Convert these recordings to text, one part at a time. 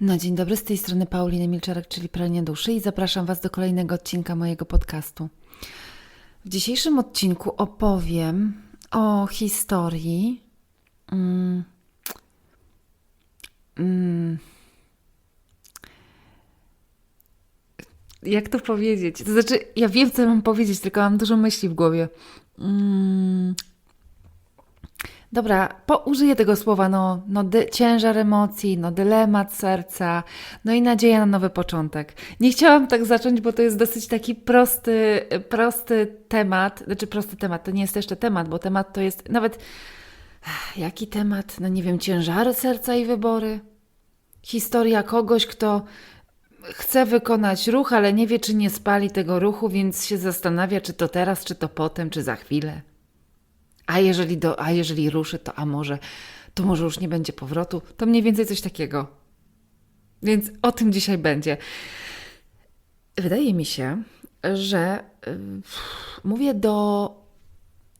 No dzień dobry, z tej strony Pauliny Milczarek, czyli Pranie Duszy i zapraszam Was do kolejnego odcinka mojego podcastu. W dzisiejszym odcinku opowiem o historii mm, mm, jak to powiedzieć? To znaczy, ja wiem, co mam powiedzieć, tylko mam dużo myśli w głowie. Mm, Dobra, po, użyję tego słowa, no, no dy, ciężar emocji, no dylemat serca, no i nadzieja na nowy początek. Nie chciałam tak zacząć, bo to jest dosyć taki prosty, prosty temat, znaczy prosty temat, to nie jest jeszcze temat, bo temat to jest nawet, jaki temat? No nie wiem, ciężary serca i wybory? Historia kogoś, kto chce wykonać ruch, ale nie wie, czy nie spali tego ruchu, więc się zastanawia, czy to teraz, czy to potem, czy za chwilę. A jeżeli, do, a jeżeli ruszy, to a może, to może już nie będzie powrotu. To mniej więcej coś takiego. Więc o tym dzisiaj będzie. Wydaje mi się, że yy, mówię do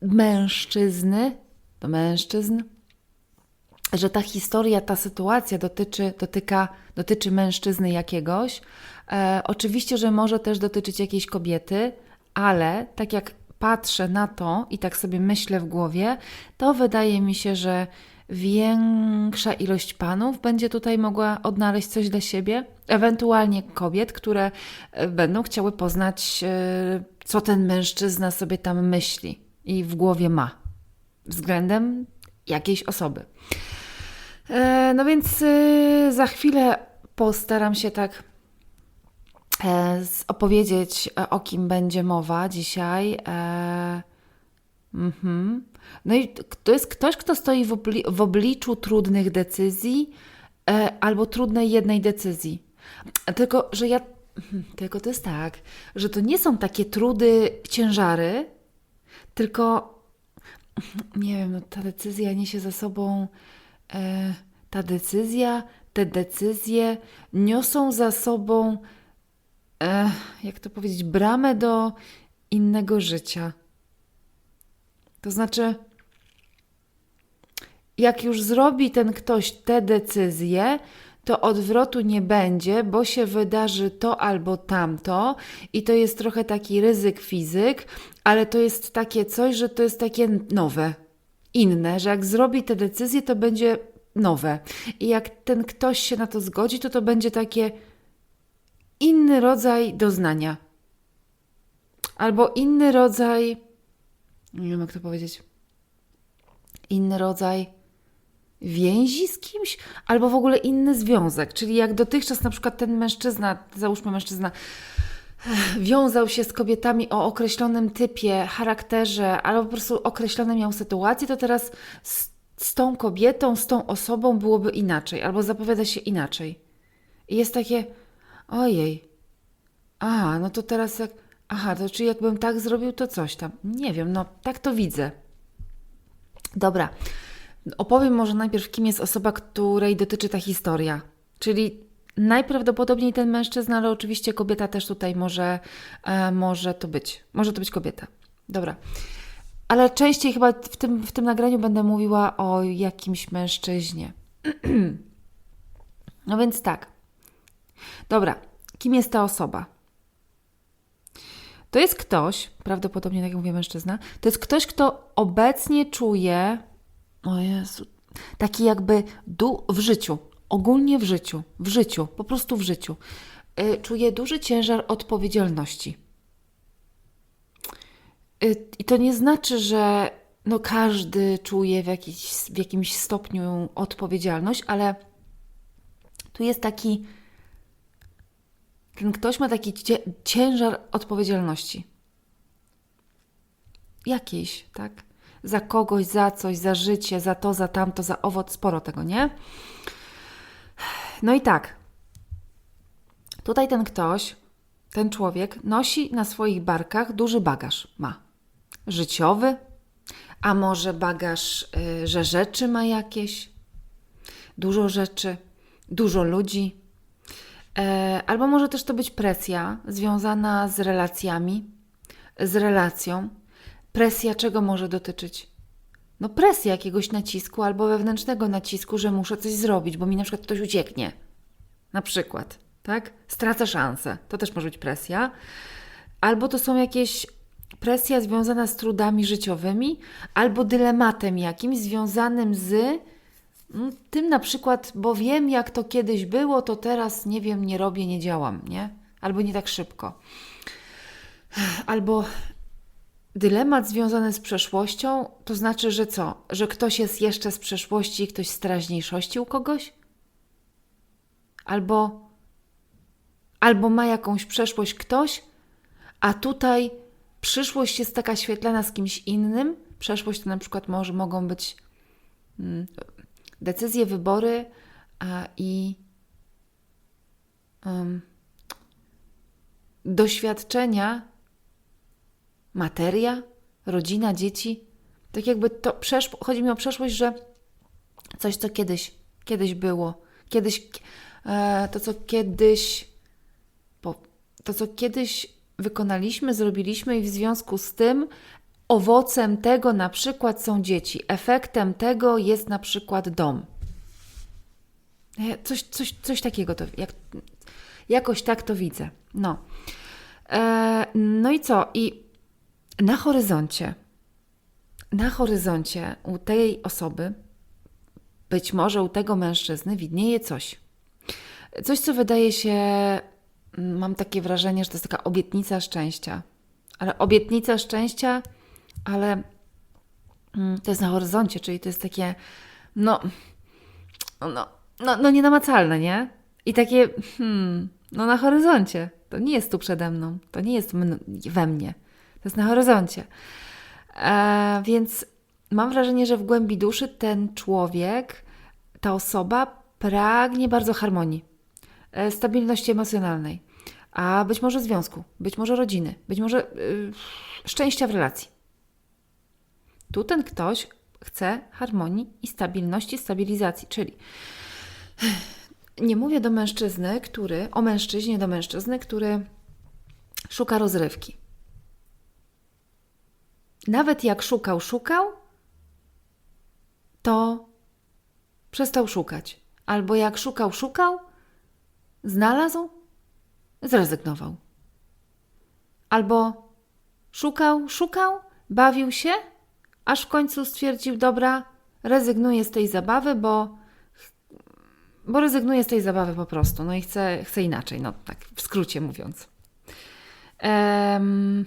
mężczyzny, do mężczyzn, że ta historia, ta sytuacja dotyczy, dotyka, dotyczy mężczyzny jakiegoś. E, oczywiście, że może też dotyczyć jakiejś kobiety, ale tak jak patrzę na to i tak sobie myślę w głowie, to wydaje mi się, że większa ilość panów będzie tutaj mogła odnaleźć coś dla siebie, ewentualnie kobiet, które e, będą chciały poznać, e, co ten mężczyzna sobie tam myśli i w głowie ma względem jakiejś osoby. E, no więc za chwilę postaram się tak opowiedzieć, e, o kim będzie mowa dzisiaj. E, mhm. No i to jest ktoś, kto stoi w, obli w obliczu trudnych decyzji albo trudnej jednej decyzji. Tylko, że ja. Mhm, tylko to jest tak, że to nie są takie trudy, ciężary, tylko nie wiem, no, ta decyzja niesie za sobą. ta decyzja, te decyzje niosą za sobą e, jak to powiedzieć, bramę do innego życia. To znaczy, jak już zrobi ten ktoś te decyzje, to odwrotu nie będzie, bo się wydarzy to albo tamto, i to jest trochę taki ryzyk fizyk, ale to jest takie coś, że to jest takie nowe, inne, że jak zrobi te decyzje, to będzie nowe. I jak ten ktoś się na to zgodzi, to to będzie takie inny rodzaj doznania. Albo inny rodzaj, nie wiem jak to powiedzieć, inny rodzaj więzi z kimś, albo w ogóle inny związek. Czyli jak dotychczas na przykład ten mężczyzna, załóżmy mężczyzna, wiązał się z kobietami o określonym typie, charakterze, albo po prostu określone miał sytuacje, to teraz z, z tą kobietą, z tą osobą byłoby inaczej, albo zapowiada się inaczej. I jest takie, Ojej. A, no to teraz jak. Aha, to czy jakbym tak zrobił, to coś tam. Nie wiem, no tak to widzę. Dobra. Opowiem może najpierw, kim jest osoba, której dotyczy ta historia. Czyli najprawdopodobniej ten mężczyzna, ale oczywiście kobieta też tutaj może, e, może to być. Może to być kobieta. Dobra. Ale częściej chyba w tym, w tym nagraniu będę mówiła o jakimś mężczyźnie. no więc tak. Dobra, kim jest ta osoba? To jest ktoś, prawdopodobnie, tak jak mówię, mężczyzna, to jest ktoś, kto obecnie czuje, o Jezu, taki jakby dół w życiu, ogólnie w życiu, w życiu, po prostu w życiu, yy, czuje duży ciężar odpowiedzialności. Yy, I to nie znaczy, że no każdy czuje w, jakiś, w jakimś stopniu odpowiedzialność, ale tu jest taki ten ktoś ma taki ciężar odpowiedzialności. Jakiejś, tak? Za kogoś, za coś, za życie, za to, za tamto, za owoc, sporo tego, nie? No i tak. Tutaj ten ktoś, ten człowiek nosi na swoich barkach duży bagaż. Ma życiowy, a może bagaż, yy, że rzeczy ma jakieś, dużo rzeczy, dużo ludzi, albo może też to być presja związana z relacjami, z relacją. Presja czego może dotyczyć? No presja jakiegoś nacisku albo wewnętrznego nacisku, że muszę coś zrobić, bo mi na przykład ktoś ucieknie. na przykład, tak? Stracę szansę, to też może być presja. Albo to są jakieś presja związana z trudami życiowymi, albo dylematem jakimś związanym z tym na przykład, bo wiem jak to kiedyś było, to teraz nie wiem, nie robię, nie działam, nie? Albo nie tak szybko. Albo dylemat związany z przeszłością, to znaczy, że co? Że ktoś jest jeszcze z przeszłości i ktoś z teraźniejszości u kogoś? Albo, albo ma jakąś przeszłość ktoś, a tutaj przyszłość jest taka świetlana z kimś innym. Przeszłość to na przykład może, mogą być mm, decyzje, wybory a, i um, doświadczenia, materia, rodzina, dzieci. Tak jakby to przeszło, chodzi mi o przeszłość, że coś, co kiedyś, kiedyś było, kiedyś, e, to co kiedyś, po, to co kiedyś wykonaliśmy, zrobiliśmy i w związku z tym owocem tego na przykład są dzieci, efektem tego jest na przykład dom. Coś, coś, coś takiego, to, jak, jakoś tak to widzę. No. E, no i co? I na horyzoncie, na horyzoncie u tej osoby, być może u tego mężczyzny, widnieje coś. Coś, co wydaje się, mm, mam takie wrażenie, że to jest taka obietnica szczęścia. Ale obietnica szczęścia, ale mm, to jest na horyzoncie, czyli to jest takie, no, no, no, no nienamacalne, nie? I takie, hmm, no na horyzoncie. To nie jest tu przede mną, to nie jest we mnie, to jest na horyzoncie. E, więc mam wrażenie, że w głębi duszy ten człowiek, ta osoba pragnie bardzo harmonii, e, stabilności emocjonalnej, a być może związku, być może rodziny, być może y, szczęścia w relacji. Tu ten ktoś chce harmonii i stabilności, stabilizacji, czyli nie mówię do mężczyzny, który, o mężczyźnie do mężczyzny, który szuka rozrywki. Nawet jak szukał, szukał, to przestał szukać. Albo jak szukał, szukał, znalazł, zrezygnował. Albo szukał, szukał, bawił się, aż w końcu stwierdził: Dobra, rezygnuję z tej zabawy, bo, bo rezygnuję z tej zabawy po prostu. No i chcę, chcę inaczej, no tak w skrócie mówiąc. Em,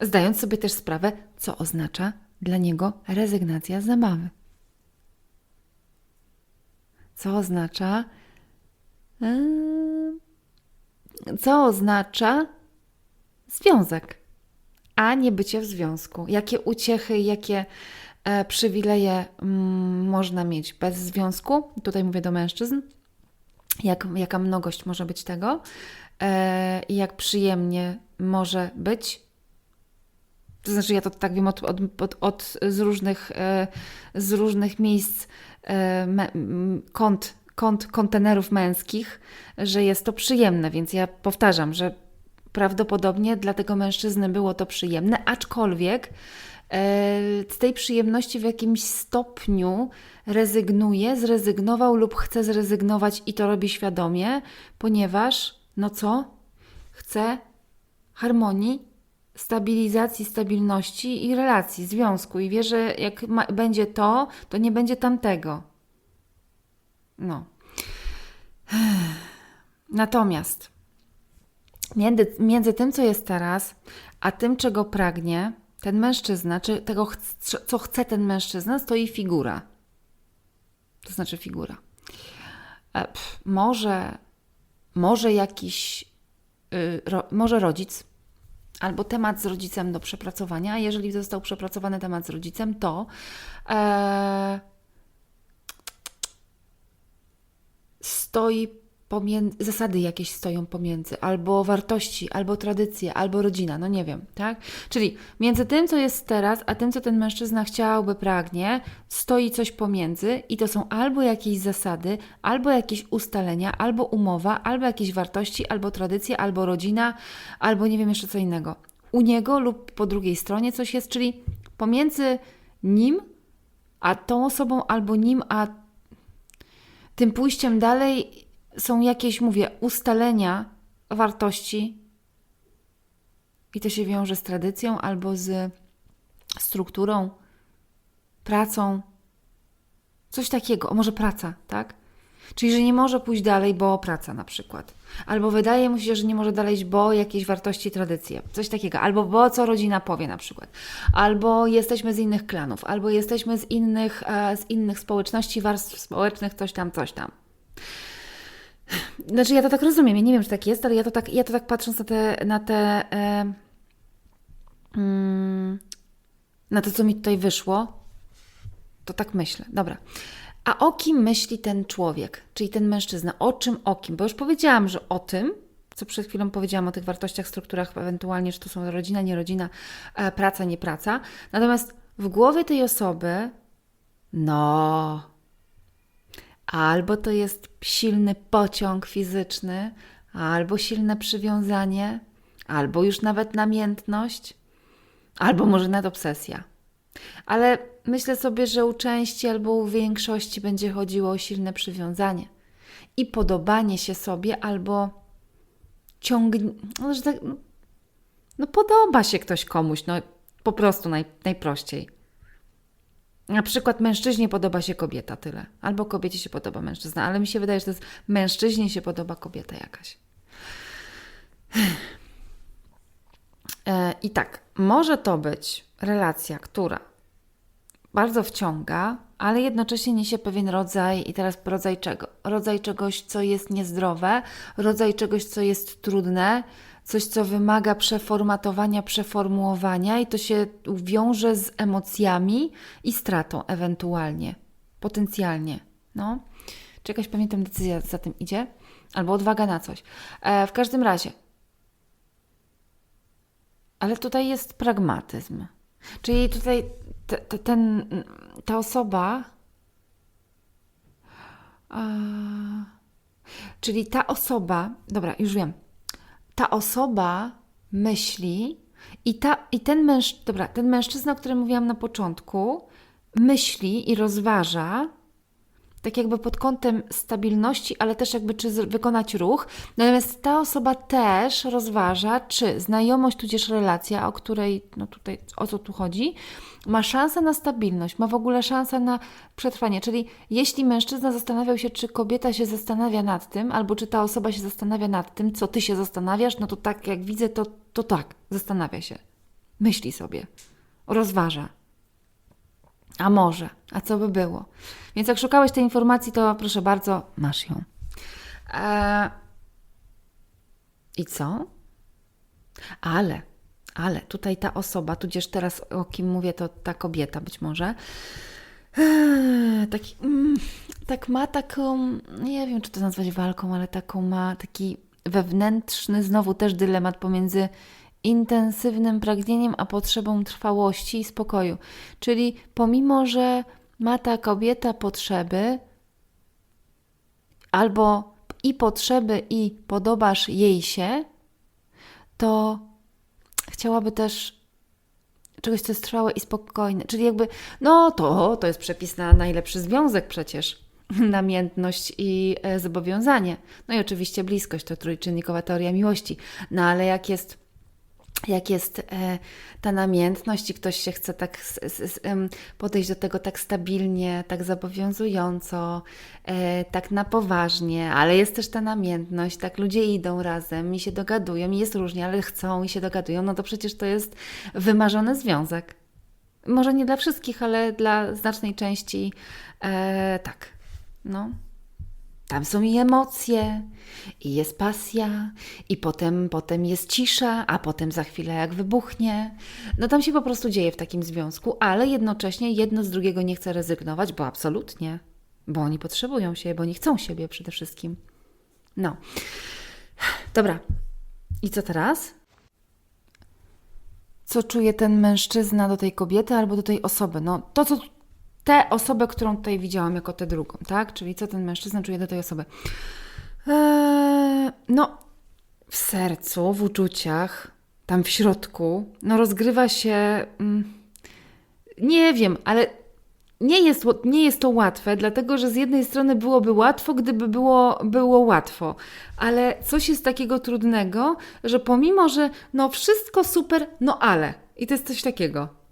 zdając sobie też sprawę, co oznacza dla niego rezygnacja z zabawy. Co oznacza. co oznacza związek, a nie bycie w związku. Jakie uciechy, jakie e, przywileje mm, można mieć bez związku? Tutaj mówię do mężczyzn. Jak, jaka mnogość może być tego e, i jak przyjemnie może być. To znaczy, ja to tak wiem od, od, od, od z, różnych, e, z różnych miejsc, e, me, kąt, kąt kontenerów męskich, że jest to przyjemne, więc ja powtarzam, że prawdopodobnie dla tego mężczyzny było to przyjemne, aczkolwiek e, z tej przyjemności w jakimś stopniu rezygnuje, zrezygnował lub chce zrezygnować i to robi świadomie, ponieważ, no co? Chce harmonii, stabilizacji, stabilności i relacji, związku i wie, że jak ma, będzie to, to nie będzie tamtego. No. Natomiast między, między tym, co jest teraz, a tym, czego pragnie ten mężczyzna, czy tego, co chce ten mężczyzna, stoi figura. To znaczy figura. E, pff, może, może jakiś, y, ro, może rodzic, albo temat z rodzicem do przepracowania. Jeżeli został przepracowany temat z rodzicem, to e, stoi pomiędzy, zasady jakieś stoją pomiędzy, albo wartości, albo tradycje, albo rodzina, no nie wiem, tak? Czyli między tym, co jest teraz, a tym, co ten mężczyzna chciałby, pragnie, stoi coś pomiędzy i to są albo jakieś zasady, albo jakieś ustalenia, albo umowa, albo jakieś wartości, albo tradycje, albo rodzina, albo nie wiem jeszcze co innego. U niego lub po drugiej stronie coś jest, czyli pomiędzy nim a tą osobą, albo nim a tym pójściem dalej są jakieś, mówię, ustalenia wartości i to się wiąże z tradycją albo z strukturą, pracą, coś takiego, o może praca, tak? Czyli, że nie może pójść dalej, bo praca na przykład. Albo wydaje mu się, że nie może dalej bo jakieś wartości, tradycje. Coś takiego. Albo bo co rodzina powie na przykład. Albo jesteśmy z innych klanów. Albo jesteśmy z innych, e, z innych społeczności, warstw społecznych, coś tam, coś tam. Znaczy ja to tak rozumiem, ja nie wiem, czy tak jest, ale ja to tak, ja to tak patrząc na te, na te e, mm, na to, co mi tutaj wyszło, to tak myślę. Dobra. A o kim myśli ten człowiek, czyli ten mężczyzna? O czym, o kim? Bo już powiedziałam, że o tym, co przed chwilą powiedziałam o tych wartościach, strukturach, ewentualnie, czy to są rodzina, nie rodzina, e, praca, nie praca. Natomiast w głowie tej osoby, no, albo to jest silny pociąg fizyczny, albo silne przywiązanie, albo już nawet namiętność, albo może nawet obsesja. Ale myślę sobie, że u części albo u większości będzie chodziło o silne przywiązanie i podobanie się sobie, albo ciągnie. No, tak, no, podoba się ktoś komuś, no po prostu naj, najprościej. Na przykład mężczyźnie podoba się kobieta, tyle. Albo kobiecie się podoba mężczyzna, ale mi się wydaje, że to jest mężczyźnie się podoba kobieta jakaś. E, I tak, może to być relacja, która bardzo wciąga, ale jednocześnie niesie pewien rodzaj, i teraz rodzaj czego? Rodzaj czegoś, co jest niezdrowe, rodzaj czegoś, co jest trudne, coś, co wymaga przeformatowania, przeformułowania, i to się wiąże z emocjami i stratą ewentualnie, potencjalnie. No. Czy jakaś pamiętam decyzja za tym idzie? Albo odwaga na coś. E, w każdym razie. Ale tutaj jest pragmatyzm. Czyli tutaj te, te, ten, ta osoba. A, czyli ta osoba, dobra, już wiem. Ta osoba myśli i, ta, i ten, męż, dobra, ten mężczyzna, o którym mówiłam na początku, myśli i rozważa, tak jakby pod kątem stabilności, ale też jakby czy wykonać ruch. Natomiast ta osoba też rozważa, czy znajomość tudzież relacja, o której no tutaj o co tu chodzi, ma szansę na stabilność, ma w ogóle szansę na przetrwanie. Czyli jeśli mężczyzna zastanawiał się, czy kobieta się zastanawia nad tym, albo czy ta osoba się zastanawia nad tym, co ty się zastanawiasz, no to tak jak widzę, to, to tak, zastanawia się. Myśli sobie, rozważa. A może, a co by było? Więc jak szukałeś tej informacji, to proszę bardzo, masz ją. Eee... I co? Ale, ale tutaj ta osoba, tudzież teraz o kim mówię, to ta kobieta być może, eee, taki, mm, tak ma taką, nie wiem czy to nazwać walką, ale taką ma taki wewnętrzny, znowu też dylemat pomiędzy intensywnym pragnieniem, a potrzebą trwałości i spokoju. Czyli pomimo, że ma ta kobieta potrzeby, albo i potrzeby, i podobasz jej się, to chciałaby też czegoś, co jest trwałe i spokojne. Czyli jakby, no to, to jest przepis na najlepszy związek przecież. Namiętność i e, zobowiązanie. No i oczywiście bliskość to trójczynnikowa teoria miłości. No ale jak jest jak jest e, ta namiętność i ktoś się chce tak podejść do tego tak stabilnie, tak zobowiązująco, e, tak na poważnie, ale jest też ta namiętność, tak ludzie idą razem i się dogadują i jest różnie, ale chcą i się dogadują, no to przecież to jest wymarzony związek. Może nie dla wszystkich, ale dla znacznej części e, tak. No. Tam są i emocje, i jest pasja, i potem, potem jest cisza, a potem za chwilę jak wybuchnie. No tam się po prostu dzieje w takim związku, ale jednocześnie jedno z drugiego nie chce rezygnować, bo absolutnie, bo oni potrzebują się, bo oni chcą siebie przede wszystkim. No. Dobra. I co teraz? Co czuje ten mężczyzna do tej kobiety albo do tej osoby? No to, co tę osobę, którą tutaj widziałam jako tę drugą, tak? Czyli co ten mężczyzna czuje do tej osoby. Eee, no, w sercu, w uczuciach, tam w środku, no rozgrywa się. Mm, nie wiem, ale nie jest, nie jest to łatwe, dlatego że z jednej strony byłoby łatwo, gdyby było, było łatwo, ale coś jest takiego trudnego, że pomimo, że no wszystko super, no ale. I to jest coś takiego.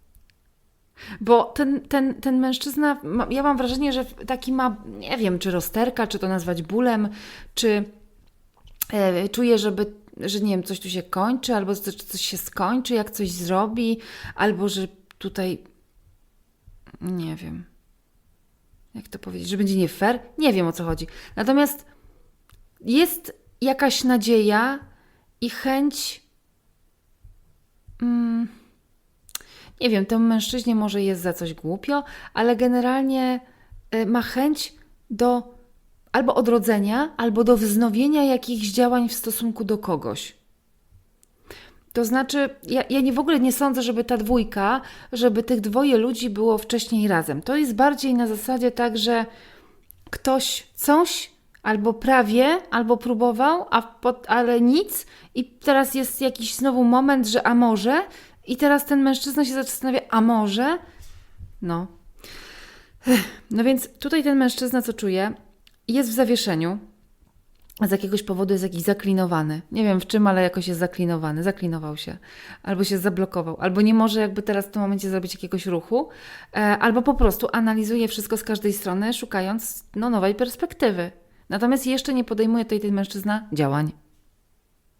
Bo ten, ten, ten mężczyzna, ja mam wrażenie, że taki ma, nie wiem, czy rozterka, czy to nazwać bólem, czy e, czuje, żeby, że nie wiem, coś tu się kończy, albo coś, coś się skończy, jak coś zrobi, albo że tutaj nie wiem. Jak to powiedzieć? Że będzie nie fair? Nie wiem o co chodzi. Natomiast jest jakaś nadzieja i chęć. Mm, nie wiem, temu mężczyźnie może jest za coś głupio, ale generalnie y, ma chęć do albo odrodzenia, albo do wznowienia jakichś działań w stosunku do kogoś. To znaczy, ja, ja nie w ogóle nie sądzę, żeby ta dwójka, żeby tych dwoje ludzi było wcześniej razem. To jest bardziej na zasadzie tak, że ktoś coś albo prawie, albo próbował, a pot, ale nic, i teraz jest jakiś znowu moment, że a może, i teraz ten mężczyzna się zastanawia, a może? No. No więc tutaj ten mężczyzna, co czuje, jest w zawieszeniu z jakiegoś powodu jest jakiś zaklinowany. Nie wiem w czym, ale jakoś jest zaklinowany, zaklinował się, albo się zablokował, albo nie może jakby teraz w tym momencie zrobić jakiegoś ruchu, e, albo po prostu analizuje wszystko z każdej strony, szukając no, nowej perspektywy. Natomiast jeszcze nie podejmuje tutaj ten mężczyzna działań.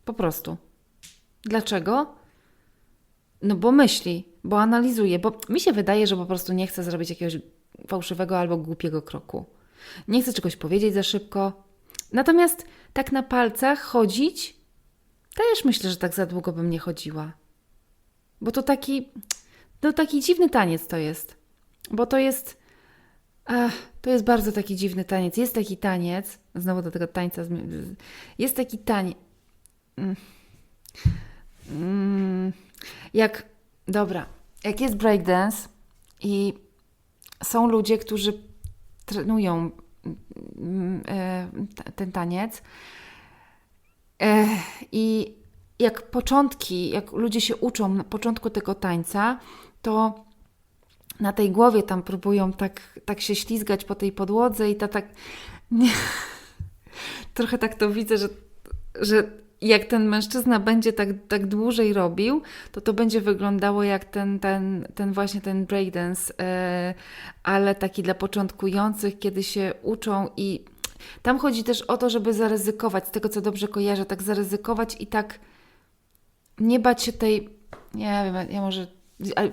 Po prostu. Dlaczego? No bo myśli, bo analizuje, bo mi się wydaje, że po prostu nie chce zrobić jakiegoś fałszywego albo głupiego kroku. Nie chce czegoś powiedzieć za szybko, Natomiast tak na palcach chodzić, też myślę, że tak za długo bym nie chodziła. Bo to taki, to taki dziwny taniec to jest. Bo to jest, ach, to jest bardzo taki dziwny taniec. Jest taki taniec, znowu do tego tańca, jest taki taniec. Mm. Mm. Jak, dobra, jak jest breakdance i są ludzie, którzy trenują mm, e, t- ten taniec. E, I jak początki, jak ludzie się uczą na początku tego tańca, to na tej głowie tam próbują tak, tak się ślizgać po tej podłodze i ta tak. Nie, trochę tak to widzę, że, że jak ten mężczyzna będzie tak, tak dłużej robił, to to będzie wyglądało jak ten, ten, ten właśnie ten breakdance, e, ale taki dla początkujących, kiedy się uczą i tam chodzi też o to, żeby zaryzykować, z tego co dobrze kojarzę, tak zaryzykować i tak nie bać się tej, nie wiem, ja może,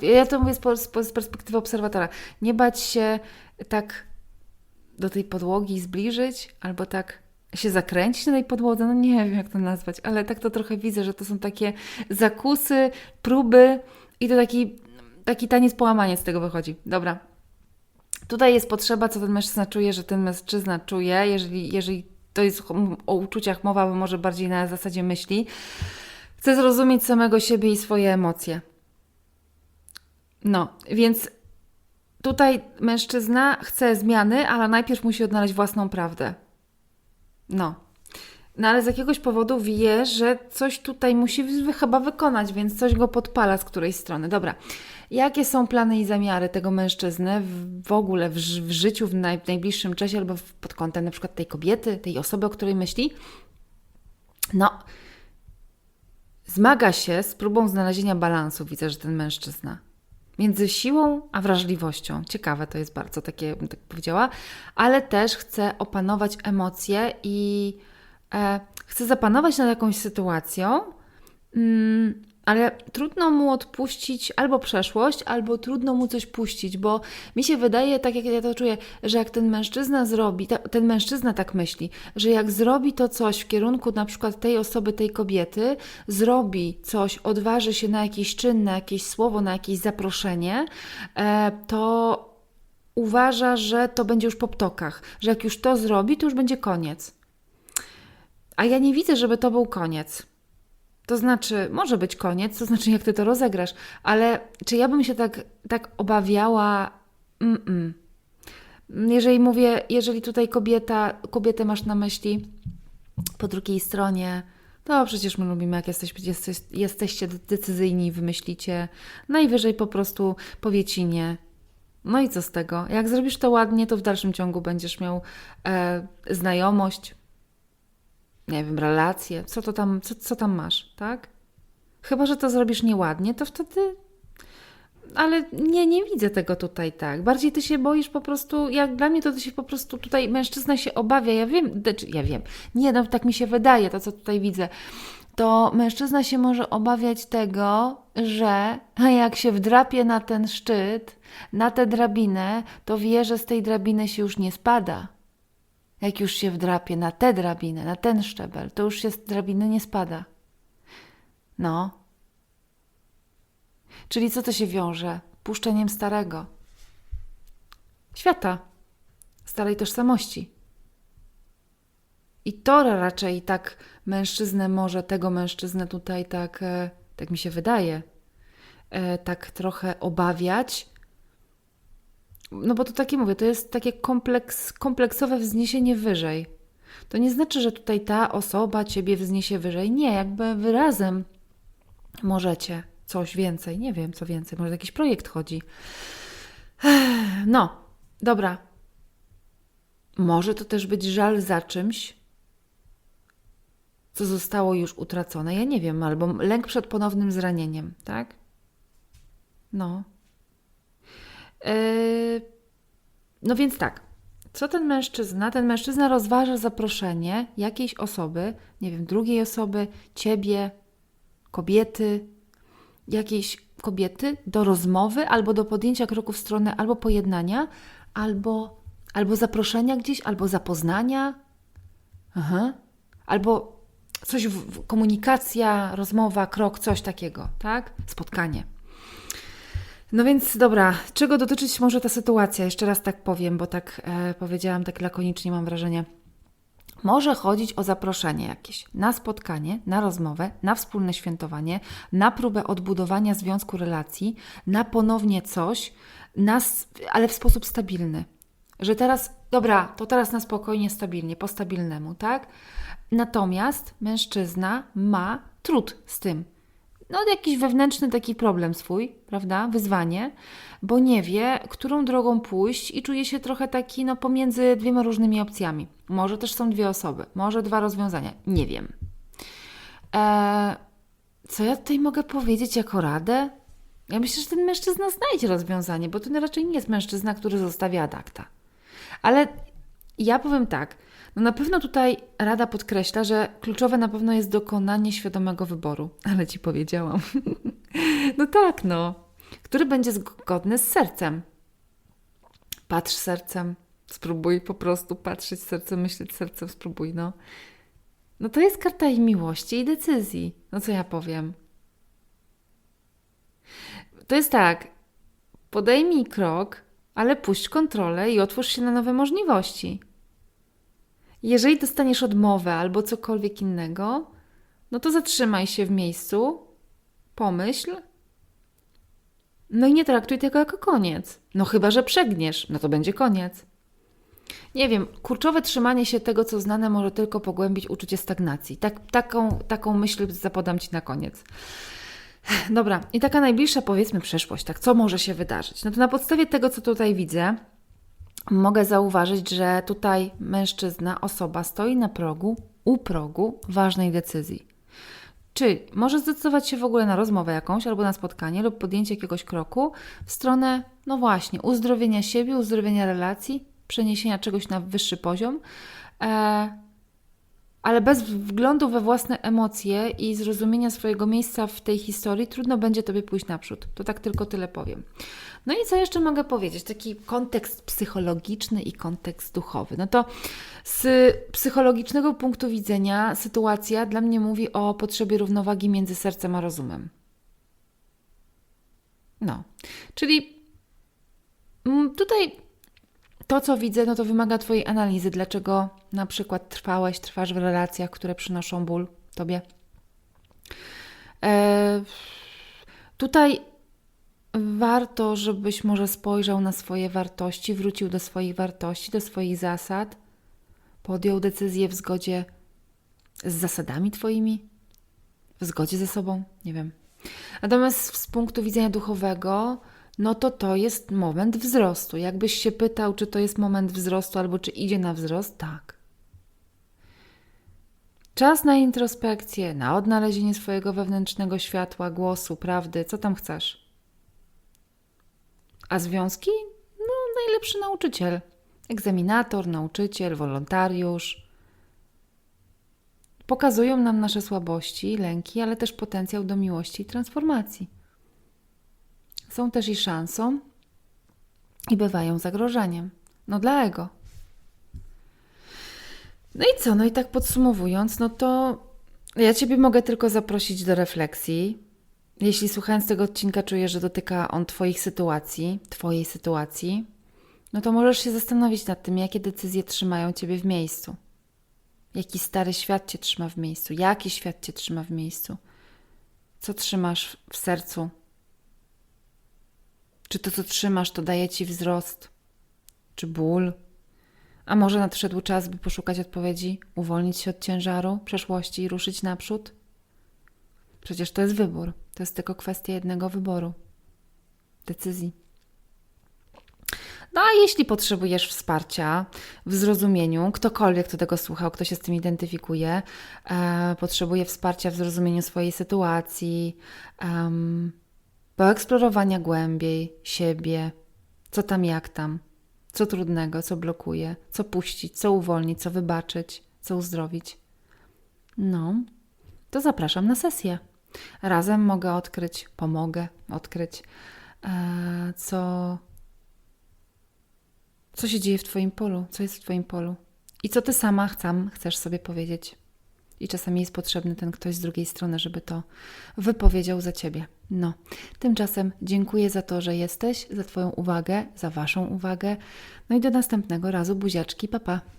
ja to mówię z perspektywy obserwatora, nie bać się tak do tej podłogi zbliżyć, albo tak się zakręcić na tej podłodze, no nie wiem jak to nazwać, ale tak to trochę widzę, że to są takie zakusy, próby i to taki, taki taniec połamanie z tego wychodzi. Dobra. Tutaj jest potrzeba, co ten mężczyzna czuje, że ten mężczyzna czuje, jeżeli, jeżeli to jest o uczuciach mowa, bo może bardziej na zasadzie myśli, chce zrozumieć samego siebie i swoje emocje. No, więc tutaj mężczyzna chce zmiany, ale najpierw musi odnaleźć własną prawdę. No. No ale z jakiegoś powodu wie, że coś tutaj musi chyba wykonać, więc coś go podpala z którejś strony. Dobra. Jakie są plany i zamiary tego mężczyzny w, ogóle w, w życiu w, naj, w najbliższym czasie albo w, pod kątem na przykład tej kobiety, tej osoby, o której myśli? No, zmaga się z próbą znalezienia balansu, widzę, że ten mężczyzna. Między siłą a wrażliwością. Ciekawe to jest bardzo, takie bym tak powiedziała, ale też chce opanować emocje i e, chce zapanować nad jakąś sytuacją, mm, ale trudno mu odpuścić albo przeszłość, albo trudno mu coś puścić, bo mi się wydaje, tak jak ja to czuję, że jak ten mężczyzna zrobi, ta, ten mężczyzna tak myśli, że jak zrobi to coś w kierunku na przykład tej osoby, tej kobiety, zrobi coś, odważy się na jakiś czyn, na jakieś słowo, na jakieś zaproszenie, e, to uważa, że to będzie już po ptokach, że jak już to zrobi, to już będzie koniec. A ja nie widzę, żeby to był koniec. To znaczy, może być koniec, to znaczy, jak ty to rozegrasz, ale czy ja bym się tak, tak obawiała? Mm-mm. Jeżeli mówię, jeżeli tutaj kobieta, kobietę masz na myśli po drugiej stronie, to przecież my lubimy, jak jesteś, jesteś, jesteście decyzyjni, wymyślicie. Najwyżej po prostu powiecie nie. No i co z tego? Jak zrobisz to ładnie, to w dalszym ciągu będziesz miał e, znajomość, nie wiem, relacje, co to tam, co, co tam masz, tak? Chyba, że to zrobisz nieładnie, to wtedy. Ale nie, nie widzę tego tutaj tak. Bardziej ty się boisz po prostu, jak dla mnie to ty się po prostu tutaj mężczyzna się obawia. Ja wiem, znaczy, ja wiem. Nie, no tak mi się wydaje, to co tutaj widzę. To mężczyzna się może obawiać tego, że jak się wdrapie na ten szczyt, na tę drabinę, to wie, że z tej drabiny się już nie spada. Jak już się wdrapie na tę drabinę, na ten szczebel, to już się z drabiny nie spada. No. Czyli co to się wiąże? Puszczeniem starego. Świata. Starej tożsamości. I to raczej tak mężczyznę może, tego mężczyznę tutaj tak, e, tak mi się wydaje, e, tak trochę obawiać. No bo to takie mówię, to jest takie kompleks, kompleksowe wzniesienie wyżej. To nie znaczy, że tutaj ta osoba ciebie wzniesie wyżej. Nie, jakby wy razem możecie coś więcej. Nie wiem, co więcej. Może jakiś projekt chodzi. No, dobra. Może to też być żal za czymś, co zostało już utracone. Ja nie wiem, albo lęk przed ponownym zranieniem, tak? No. Yy, no więc tak. Co ten mężczyzna? Ten mężczyzna rozważa zaproszenie jakiejś osoby, nie wiem, drugiej osoby, ciebie, kobiety, jakiejś kobiety do rozmowy albo do podjęcia kroku w stronę albo pojednania, albo, albo zaproszenia gdzieś, albo zapoznania, Aha. albo coś, w, komunikacja, rozmowa, krok, coś takiego, tak? Spotkanie. No więc dobra, czego dotyczyć może ta sytuacja? Jeszcze raz tak powiem, bo tak e, powiedziałam tak lakonicznie, mam wrażenie. Może chodzić o zaproszenie jakieś na spotkanie, na rozmowę, na wspólne świętowanie, na próbę odbudowania związku relacji, na ponownie coś, na, ale w sposób stabilny. Że teraz, dobra, to teraz na spokojnie, stabilnie, po stabilnemu, tak? Natomiast mężczyzna ma trud z tym. No, jakiś wewnętrzny taki problem swój, prawda? Wyzwanie, bo nie wie, którą drogą pójść i czuje się trochę taki, no, pomiędzy dwiema różnymi opcjami. Może też są dwie osoby, może dwa rozwiązania, nie wiem. Eee, co ja tutaj mogę powiedzieć jako radę? Ja myślę, że ten mężczyzna znajdzie rozwiązanie, bo to raczej nie jest mężczyzna, który zostawia adakta. Ale ja powiem tak, no na pewno tutaj Rada podkreśla, że kluczowe na pewno jest dokonanie świadomego wyboru. Ale ci powiedziałam. no tak, no. Który będzie zgodny z sercem. Patrz sercem. Spróbuj po prostu patrzeć sercem, myśleć sercem, spróbuj, no. No to jest karta i miłości i decyzji. No co ja powiem? To jest tak. Podejmij krok, ale puść kontrolę i otwórz się na nowe możliwości. Jeżeli dostaniesz odmowę albo cokolwiek innego, no to zatrzymaj się w miejscu, pomyśl, no i nie traktuj tego jako koniec. No chyba, że przegniesz, no to będzie koniec. Nie wiem, kurczowe trzymanie się tego, co znane, może tylko pogłębić uczucie stagnacji. Tak, taką, taką myśl zapodam Ci na koniec. Dobra, i taka najbliższa, powiedzmy, przeszłość, tak, co może się wydarzyć? No to na podstawie tego, co tutaj widzę, mogę zauważyć, że tutaj mężczyzna, osoba stoi na progu, u progu ważnej decyzji. Czyli może zdecydować się w ogóle na rozmowę jakąś, albo na spotkanie, lub podjęcie jakiegoś kroku w stronę, no właśnie, uzdrowienia siebie, uzdrowienia relacji, przeniesienia czegoś na wyższy poziom, e, ale bez wglądu we własne emocje i zrozumienia swojego miejsca w tej historii, trudno będzie Tobie pójść naprzód. To tak tylko tyle powiem. No i co jeszcze mogę powiedzieć? Taki kontekst psychologiczny i kontekst duchowy. No to z psychologicznego punktu widzenia sytuacja dla mnie mówi o potrzebie równowagi między sercem a rozumem. No, czyli mm, tutaj to, co widzę, no to wymaga Twojej analizy, dlaczego na przykład trwałeś, trwasz w relacjach, które przynoszą ból Tobie. E, tutaj warto, żebyś może spojrzał na swoje wartości, wrócił do swoich wartości, do swoich zasad, podjął decyzję w zgodzie z zasadami Twoimi, w zgodzie ze sobą, nie wiem. Natomiast z punktu widzenia duchowego, no to to jest moment wzrostu. Jakbyś się pytał, czy to jest moment wzrostu, albo czy idzie na wzrost, tak. Czas na introspekcję, na odnalezienie swojego wewnętrznego światła, głosu, prawdy, co tam chcesz. A związki? No, najlepszy nauczyciel. Egzaminator, nauczyciel, wolontariusz. Pokazują nam nasze słabości, lęki, ale też potencjał do miłości i transformacji. Są też i szansą i bywają zagrożeniem. No dla ego. No i co? No i tak podsumowując, no to ja Ciebie mogę tylko zaprosić do refleksji. Jeśli słuchając tego odcinka czujesz, że dotyka on Twoich sytuacji, Twojej sytuacji, no to możesz się zastanowić nad tym, jakie decyzje trzymają Ciebie w miejscu. Jaki stary świat Cię trzyma w miejscu, jaki świat Cię trzyma w miejscu. Co trzymasz w sercu? Czy to, co trzymasz, to daje Ci wzrost? Czy ból? A może nadszedł czas, by poszukać odpowiedzi, uwolnić się od ciężaru przeszłości i ruszyć naprzód? Przecież to jest wybór. To jest tylko kwestia jednego wyboru. Decyzji. No a jeśli potrzebujesz wsparcia w zrozumieniu, ktokolwiek, kto tego słuchał, kto się z tym identyfikuje, e, potrzebuje wsparcia w zrozumieniu swojej sytuacji, em, poeksplorowania głębiej siebie, co tam, jak tam, co trudnego, co blokuje, co puścić, co uwolnić, co wybaczyć, co uzdrowić. No, to zapraszam na sesję. Razem mogę odkryć, pomogę odkryć, e, co, co się dzieje w Twoim polu, co jest w Twoim polu i co Ty sama sam chcesz sobie powiedzieć. I czasami jest potrzebny ten ktoś z drugiej strony, żeby to wypowiedział za Ciebie. No, tymczasem dziękuję za to, że jesteś, za Twoją uwagę, za Waszą uwagę. No i do następnego razu buziaczki, papa. Pa.